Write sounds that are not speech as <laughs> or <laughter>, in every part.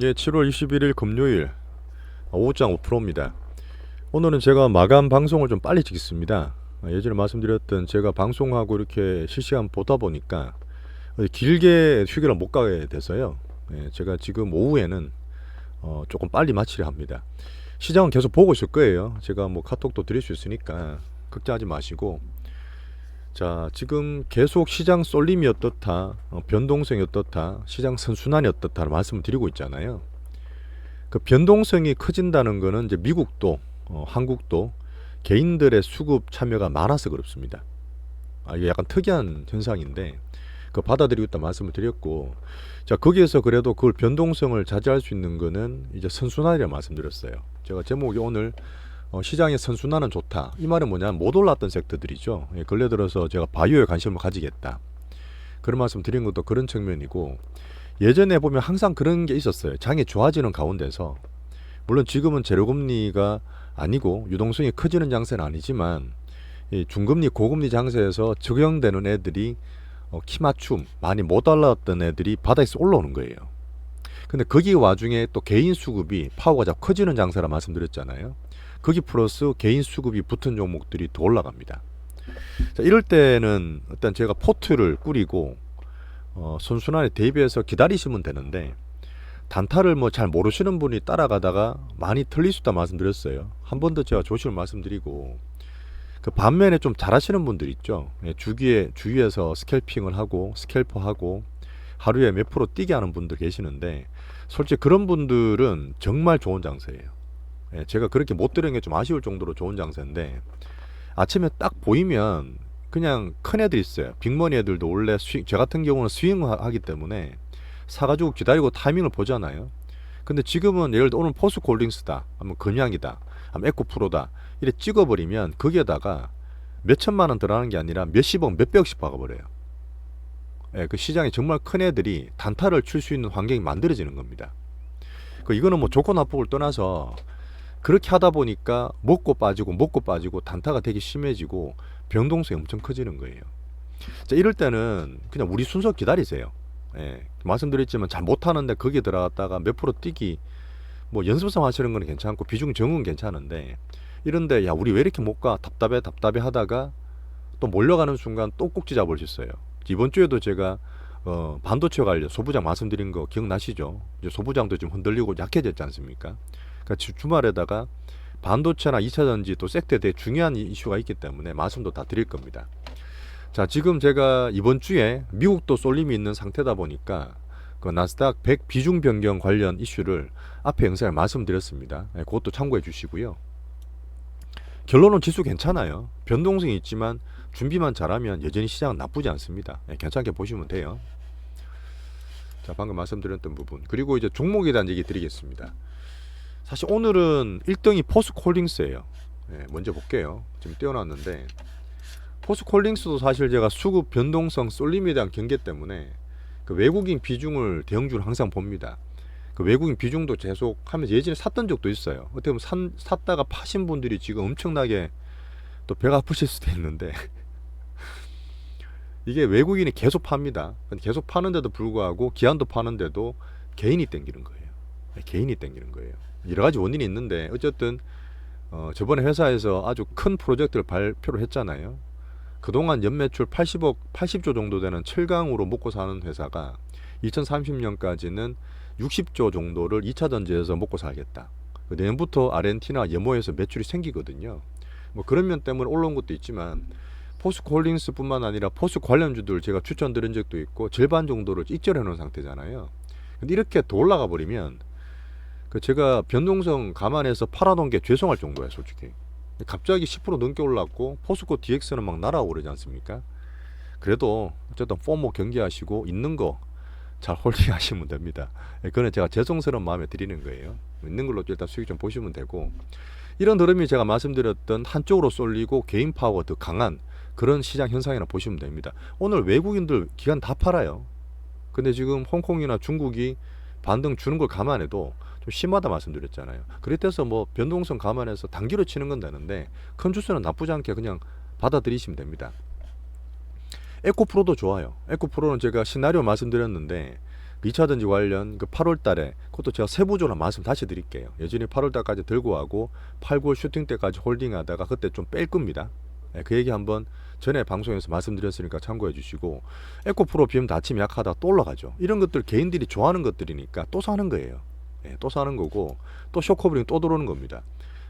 예, 7월 21일 금요일 오후장 5%입니다. 오늘은 제가 마감 방송을 좀 빨리 찍습니다. 아, 예전에 말씀드렸던 제가 방송하고 이렇게 실시간 보다 보니까 길게 휴게를 못 가게 돼서요. 예, 제가 지금 오후에는 어, 조금 빨리 마치려 합니다. 시장은 계속 보고 있을 거예요. 제가 뭐 카톡도 드릴 수 있으니까 걱정하지 마시고 자, 지금 계속 시장 쏠림이 어떻다, 어, 변동성이 어떻다, 시장 선순환이 어떻다를 말씀을 드리고 있잖아요. 그 변동성이 커진다는 거는 이제 미국도, 어, 한국도 개인들의 수급 참여가 많아서 그렇습니다. 아, 이게 약간 특이한 현상인데, 그 받아들이고 있다 말씀을 드렸고, 자, 거기에서 그래도 그걸 변동성을 자제할 수 있는 거는 이제 선순환이라 말씀드렸어요. 제가 제목이 오늘 어, 시장의 선순환은 좋다. 이 말은 뭐냐면 못 올랐던 섹터들이죠. 예, 근래 들어서 제가 바이오에 관심을 가지겠다. 그런 말씀 드린 것도 그런 측면이고 예전에 보면 항상 그런 게 있었어요. 장이 좋아지는 가운데서 물론 지금은 재료금리가 아니고 유동성이 커지는 장세는 아니지만 이 중금리 고금리 장세에서 적용되는 애들이 어, 키 맞춤 많이 못 올랐던 애들이 바닥에서 올라오는 거예요. 근데 거기 와중에 또 개인 수급이 파워가 커지는 장세라 말씀드렸잖아요. 거기 플러스 개인 수급이 붙은 종목들이 더 올라갑니다. 자, 이럴 때는 일단 제가 포트를 꾸리고 어, 선순환에 대비해서 기다리시면 되는데 단타를 뭐 잘 모르시는 분이 따라가다가 많이 틀릴 수 있다 말씀드렸어요. 한 번 더 제가 조심을 말씀드리고 그 반면에 좀 잘하시는 분들 있죠. 예, 주기에 주위에서 스캘핑을 하고 스캘퍼 하고 하루에 몇 프로 뛰게 하는 분들 계시는데 솔직히 그런 분들은 정말 좋은 장세예요. 예, 제가 그렇게 못 들은 게 좀 아쉬울 정도로 좋은 장세인데 아침에 딱 보이면 그냥 큰 애들 있어요. 빅머니 애들도 원래 스윙, 저 같은 경우는 스윙하기 때문에 사가지고 기다리고 타이밍을 보잖아요. 근데 지금은 예를 들어 오늘 포스콜딩스다, 하면 건양이다, 하면 에코 프로다 이래 찍어버리면 거기에다가 몇 천만 원 들어가는 게 아니라 몇십억, 몇백억씩 박아버려요. 예, 그 시장에 정말 큰 애들이 단타를 칠 수 있는 환경이 만들어지는 겁니다. 그 이거는 뭐 좋고 나쁘고를 떠나서 그렇게 하다 보니까 먹고 빠지고 먹고 빠지고 단타가 되게 심해지고 변동성이 엄청 커지는 거예요. 자, 이럴 때는 그냥 우리 순서 기다리세요. 예, 말씀드렸지만 잘 못하는데 거기에 들어갔다가 몇 프로 뛰기 뭐 연습성 하시는 건 괜찮고 비중 정은 괜찮은데 이런데 야 우리 왜 이렇게 못 가 답답해 답답해 하다가 또 몰려가는 순간 또 꼭지 잡을 수 있어요. 이번 주에도 제가 어, 반도체 관련 소부장 말씀드린 거 기억나시죠? 이제 소부장도 좀 흔들리고 약해졌지 않습니까? 그러니까 주- 주말에다가 반도체나 2차 전지 또 섹터에 대해 중요한 이슈가 있기 때문에 말씀도 다 드릴 겁니다. 자, 지금 제가 이번 주에 미국도 쏠림이 있는 상태다 보니까 그 나스닥 100 비중 변경 관련 이슈를 앞에 영상에 말씀드렸습니다. 예, 그것도 참고해 주시고요. 결론은 지수 괜찮아요. 변동성이 있지만 준비만 잘하면 여전히 시장은 나쁘지 않습니다. 예, 괜찮게 보시면 돼요. 자, 방금 말씀드렸던 부분. 그리고 이제 종목에 대한 얘기 드리겠습니다. 사실 오늘은 1등이 포스콜딩스예요. 예, 먼저 볼게요. 지금 띄워놨는데 포스콜딩스도 사실 제가 수급 변동성 쏠림에 대한 경계 때문에 그 외국인 비중을 대형주를 항상 봅니다. 그 외국인 비중도 계속 하면서 예전에 샀던 적도 있어요. 어떻게 보면 산, 샀다가 파신 분들이 지금 엄청나게 또 배가 아프실 수도 있는데 <laughs> 이게 외국인이 계속 팝니다. 계속 파는데도 불구하고 기한도 파는데도 개인이 땡기는 거예요. 네, 개인이 땡기는 거예요. 여러 가지 원인이 있는데 어쨌든 어, 저번에 회사에서 아주 큰 프로젝트를 발표를 했잖아요. 그동안 연매출 80억, 80조 정도 되는 철강으로 먹고 사는 회사가 2030년까지는 60조 정도를 2차 전지에서 먹고 살겠다. 그 내년부터 아르헨티나 예모에서 매출이 생기거든요. 뭐 그런 면 때문에 올라온 것도 있지만 포스코 홀딩스뿐만 아니라 포스 관련주들 제가 추천드린 적도 있고 절반 정도를 익절해 놓은 상태잖아요. 근데 이렇게 더 올라가 버리면 그 제가 변동성 감안해서 팔아놓은 게 죄송할 정도야 솔직히. 갑자기 10% 넘게 올랐고 포스코 DX는 막 날아오고 그러지 않습니까? 그래도 어쨌든 포모 경계하시고 있는 거 잘 홀딩하시면 됩니다. 예, 그거는 제가 죄송스러운 마음에 드리는 거예요. 있는 걸로 일단 수익 좀 보시면 되고 이런 흐름이 제가 말씀드렸던 한쪽으로 쏠리고 개인 파워가 더 강한 그런 시장 현상이라 보시면 됩니다. 오늘 외국인들 기간 다 팔아요. 근데 지금 홍콩이나 중국이 반등 주는 걸 감안해도 좀 심하다 말씀드렸잖아요. 그랬대서 뭐 변동성 감안해서 단기로 치는 건 되는데 큰 주수는 나쁘지 않게 그냥 받아들이시면 됩니다. 에코프로도 좋아요. 에코프로는 제가 시나리오 말씀드렸는데 그 2차 전지 관련 그 8월 달에 그것도 제가 세부적으로 말씀 다시 드릴게요. 여전히 8월 달까지 들고 하고 8, 9월 슈팅 때까지 홀딩 하다가 그때 좀 뺄 겁니다. 예, 그 얘기 한번 전에 방송에서 말씀드렸으니까 참고해 주시고 에코프로 비움 다침이 약하다 또 올라가죠. 이런 것들 개인들이 좋아하는 것들이니까 또 사는 거예요. 예, 또 사는 거고 또 쇼커브링 또 들어오는 겁니다.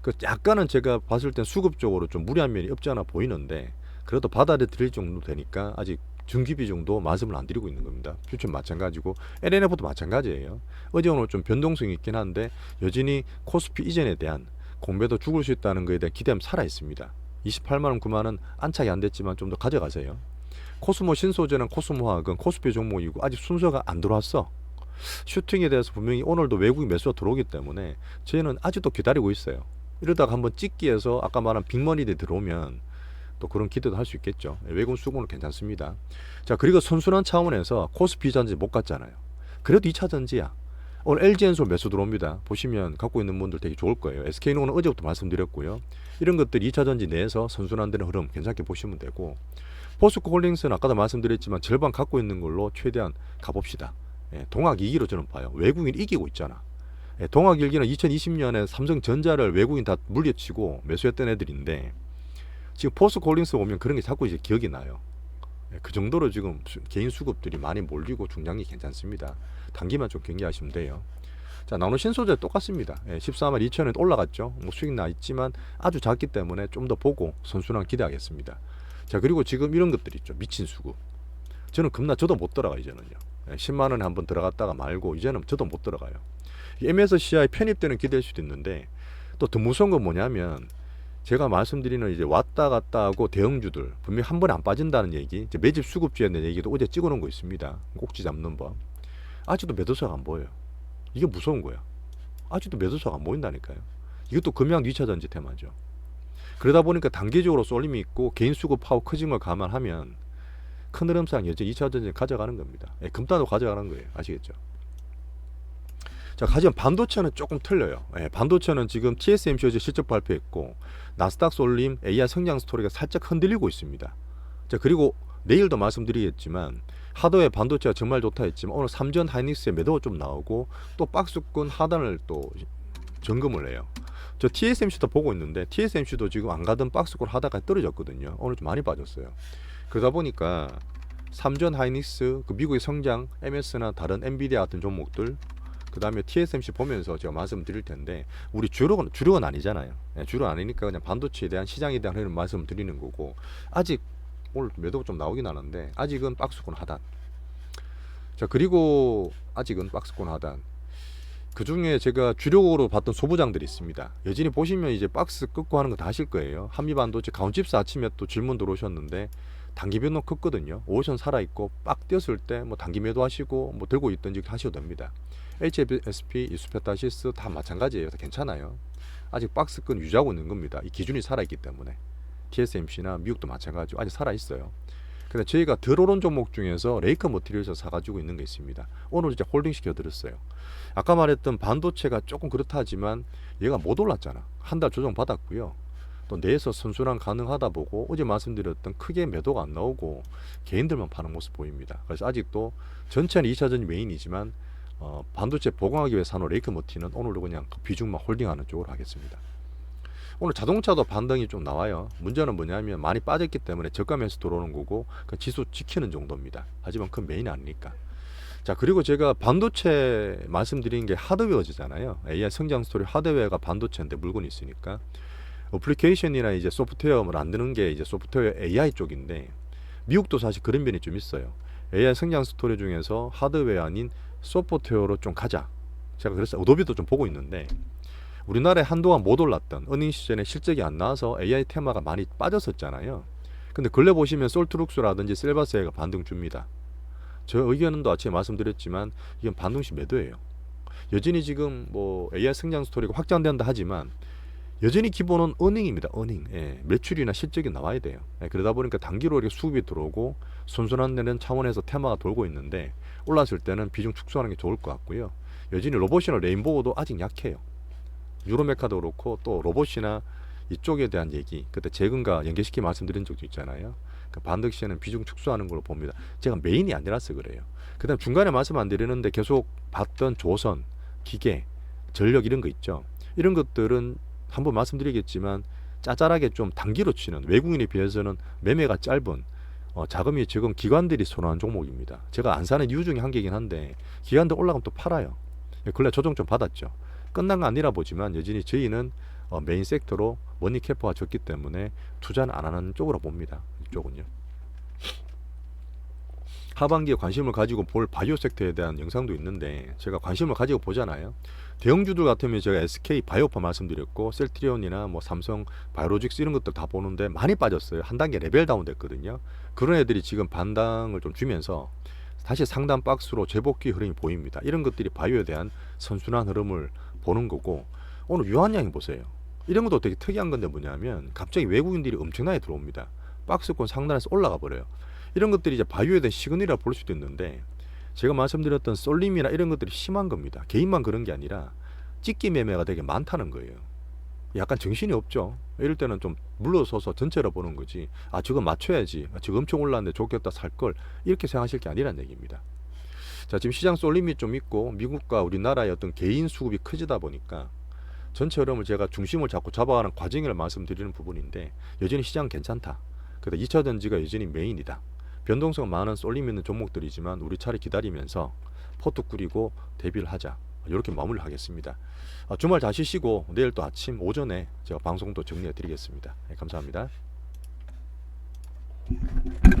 그 약간은 제가 봤을 땐 수급적으로 좀 무리한 면이 없지 않아 보이는데 그래도 받아들일 정도 되니까 아직 중기비 정도 말씀을 안 드리고 있는 겁니다. 퓨처 마찬가지고 LNF도 마찬가지예요. 어제 오늘 좀 변동성이 있긴 한데 여전히 코스피 이전에 대한 공매도 죽을 수 있다는 것에 대한 기대는 살아 있습니다. 28만 원, 9만 원 안착이 안 됐지만 좀 더 가져가세요. 코스모 신소재는 코스모화학은 코스피 종목이고 아직 순서가 안 들어왔어. 슈팅에 대해서 분명히 오늘도 외국인 매수가 들어오기 때문에 저희는 아직도 기다리고 있어요. 이러다가 한번 찍기 해서 아까 말한 빅머니들 들어오면 또 그런 기대도 할 수 있겠죠. 외국인 수급은 괜찮습니다. 자 그리고 선순환 차원에서 코스피 전지 못 갔잖아요. 그래도 2차 전지야. 오늘 LG엔솔 매수 들어옵니다. 보시면 갖고 있는 분들 되게 좋을 거예요. SK농은 어제부터 말씀드렸고요. 이런 것들 2차 전지 내에서 선순환되는 흐름 괜찮게 보시면 되고 포스코 홀딩스는 아까도 말씀드렸지만 절반 갖고 있는 걸로 최대한 가봅시다. 예, 동학 2기로 저는 봐요. 외국인 이기고 있잖아. 예, 동학 1기는 2020년에 삼성전자를 외국인 다 물려치고 매수했던 애들인데 지금 포스코 홀딩스 보면 그런 게 자꾸 이제 기억이 나요. 예, 그 정도로 지금 수- 개인 수급들이 많이 몰리고 중량이 괜찮습니다. 단기만 좀 경계하시면 돼요. 자, 나노 신소재 똑같습니다. 예, 14만 2천 원 올라갔죠. 뭐 수익 나 있지만 아주 작기 때문에 좀 더 보고 선순환 기대하겠습니다. 자, 그리고 지금 이런 것들 있죠. 미친 수급. 저는 겁나 저도 못 들어가 이제는요. 예, 10만 원에 한 번 들어갔다가 말고 이제는 저도 못 들어가요. 이 MSCI 편입되는 기대일 수도 있는데 또 더 무서운 건 뭐냐면 제가 말씀드리는 이제 왔다 갔다 하고 대형주들 분명히 한 번에 안 빠진다는 얘기, 이제 매집 수급주에 대한 얘기도 어제 찍어놓은 거 있습니다. 꼭지 잡는 법. 아직도 매도사가 안 보여요. 이게 무서운 거야. 아직도 매도사가 안 보인다니까요. 이것도 금양 2차 전지 테마죠. 그러다 보니까 단기적으로 쏠림이 있고 개인 수급 파워 커진 걸 감안하면 큰 흐름상 여전히 2차 전지 가져가는 겁니다. 예, 금단도 가져가는 거예요. 아시겠죠? 자, 하지만 반도체는 조금 틀려요. 예, 반도체는 지금 TSMC 어제 실적 발표했고 나스닥 쏠림 AI 성장 스토리가 살짝 흔들리고 있습니다. 자, 그리고 내일도 말씀드리겠지만 하드웨어 반도체가 정말 좋다 했지만 오늘 삼전 하이닉스의 매도가 좀 나오고 또 박스권 하단을 또 점검을 해요. 저 TSMC도 보고 있는데 TSMC도 지금 안 가던 박스권 하다가 떨어졌거든요. 오늘 좀 많이 빠졌어요. 그러다 보니까 삼전 하이닉스, 그 미국의 성장, MS나 다른 엔비디아 같은 종목들, 그 다음에 TSMC 보면서 제가 말씀드릴 텐데 우리 주력은 주력은 아니잖아요. 예, 주력 아니니까 그냥 반도체에 대한 시장에 대한 흐름 말씀 드리는 거고 아직 오늘 매도가 좀 나오긴 하는데 아직은 박스권 하단. 자 그리고 아직은 박스권 하단. 그 중에 제가 주력으로 봤던 소부장들이 있습니다. 여전히 보시면 이제 박스 끊고 하는 거 다 하실 거예요. 한미반도체 가온칩스 아침에 또 질문 들어오셨는데 단기 변동 컸거든요. 오션 살아 있고 빡 뛰었을 때 뭐 단기 매도 하시고 뭐 들고 있든지 하셔도 됩니다. HSP, 이수페타시스 다 마찬가지예요. 다 괜찮아요. 아직 박스권 유지하고 있는 겁니다. 이 기준이 살아 있기 때문에 TSMC나 미국도 마찬가지고 아직 살아 있어요. 근데 저희가 덜 오른 종목 중에서 레이커 머티리얼에서 사가지고 있는 게 있습니다. 오늘 이제 홀딩 시켜드렸어요. 아까 말했던 반도체가 조금 그렇다 하지만 얘가 못 올랐잖아. 한 달 조정 받았고요. 또 내에서 선순환 가능하다 보고 어제 말씀드렸던 크게 매도가 안 나오고 개인들만 파는 모습 보입니다. 그래서 아직도 전체는 2차전이 메인이지만 어, 반도체 보강하기 위해 사놓은 레이크 머티는 오늘도 그냥 그 비중만 홀딩하는 쪽으로 하겠습니다. 오늘 자동차도 반등이 좀 나와요. 문제는 뭐냐면 많이 빠졌기 때문에 저가면서 들어오는 거고 그 지수 지키는 정도입니다. 하지만 그 메인이 아니니까. 자 그리고 제가 반도체 말씀드린 게 하드웨어잖아요. AI 성장 스토리 하드웨어가 반도체인데 물건이 있으니까 어플리케이션이나 이제 소프트웨어를 만드는 게 이제 소프트웨어 AI 쪽인데 미국도 사실 그런 면이 좀 있어요. AI 성장 스토리 중에서 하드웨어 아닌 소프트웨어로 좀 가자. 제가 그래서 어도비도 좀 보고 있는데 우리나라에 한동안 못 올랐던 어닝 시즌에 실적이 안 나와서 AI 테마가 많이 빠졌었잖아요. 근데 근래 보시면 솔트룩스라든지 셀바세가 반등 줍니다. 저 의견은 또 아침에 말씀드렸지만 이건 반등시 매도예요. 여전히 지금 뭐 AI 성장 스토리가 확장된다 하지만 여전히 기본은 어닝입니다. 어닝. 예, 매출이나 실적이 나와야 돼요. 예, 그러다 보니까 단기로 이렇게 수급이 들어오고 선순환되는 차원에서 테마가 돌고 있는데 올랐을 때는 비중 축소하는 게 좋을 것 같고요. 여전히 로봇이나 레인보우도 아직 약해요. 유로메카도 그렇고 또 로봇이나 이쪽에 대한 얘기 그때 재근과 연계시키 말씀드린 적도 있잖아요. 그 반드시는 비중 축소하는 걸로 봅니다. 제가 메인이 아니라서 그래요. 그다음 중간에 말씀 안 드리는데 계속 봤던 조선, 기계, 전력 이런 거 있죠. 이런 것들은 한번 말씀드리겠지만 짜잘하게 좀 단기로 치는 외국인에 비해서는 매매가 짧은 어, 자금이 적은 기관들이 선호한 종목입니다. 제가 안 사는 이유 중에 한 개이긴 한데 기관들 올라가면 또 팔아요. 근래 조정 좀 받았죠. 끝난 거 아니라 보지만 여전히 저희는 어, 메인 섹터로 머니 캐퍼가 적기 때문에 투자는 안 하는 쪽으로 봅니다. 이쪽은요. 하반기에 관심을 가지고 볼 바이오 섹터에 대한 영상도 있는데 제가 관심을 가지고 보잖아요. 대형주들 같으면 제가 SK 바이오파 말씀드렸고 셀트리온이나 뭐 삼성 바이오로직스 이런 것들 다 보는데 많이 빠졌어요. 한 단계 레벨 다운 됐거든요. 그런 애들이 지금 반당을 좀 주면서 다시 상단 박스로 재복귀 흐름이 보입니다. 이런 것들이 바이오에 대한 선순환 흐름을 보는 거고 오늘 유한양이 보세요. 이런 것도 되게 특이한 건데 뭐냐면 갑자기 외국인들이 엄청나게 들어옵니다. 박스권 상단에서 올라가 버려요. 이런 것들이 이제 바이오에 대한 시그널이라 볼 수도 있는데 제가 말씀드렸던 쏠림이나 이런 것들이 심한 겁니다. 개인만 그런 게 아니라 찍기 매매가 되게 많다는 거예요. 약간 정신이 없죠. 이럴 때는 좀 물러서서 전체로 보는 거지. 아, 저거 맞춰야지. 아, 저거 엄청 올랐는데 좋겠다 살 걸. 이렇게 생각하실 게 아니란 얘기입니다. 자, 지금 시장 쏠림이 좀 있고 미국과 우리나라의 어떤 개인 수급이 커지다 보니까 전체 흐름을 제가 중심을 잡고 잡아가는 과정을 말씀드리는 부분인데 여전히 시장 괜찮다. 그다 2차 전지가 여전히 메인이다. 변동성 많은 쏠림 있는 종목들이지만 우리 차례 기다리면서 포트 꾸리고 대비를 하자. 이렇게 마무리를 하겠습니다. 아, 주말 잘 쉬시고 내일 또 아침 오전에 제가 방송도 정리해 드리겠습니다. 네, 감사합니다.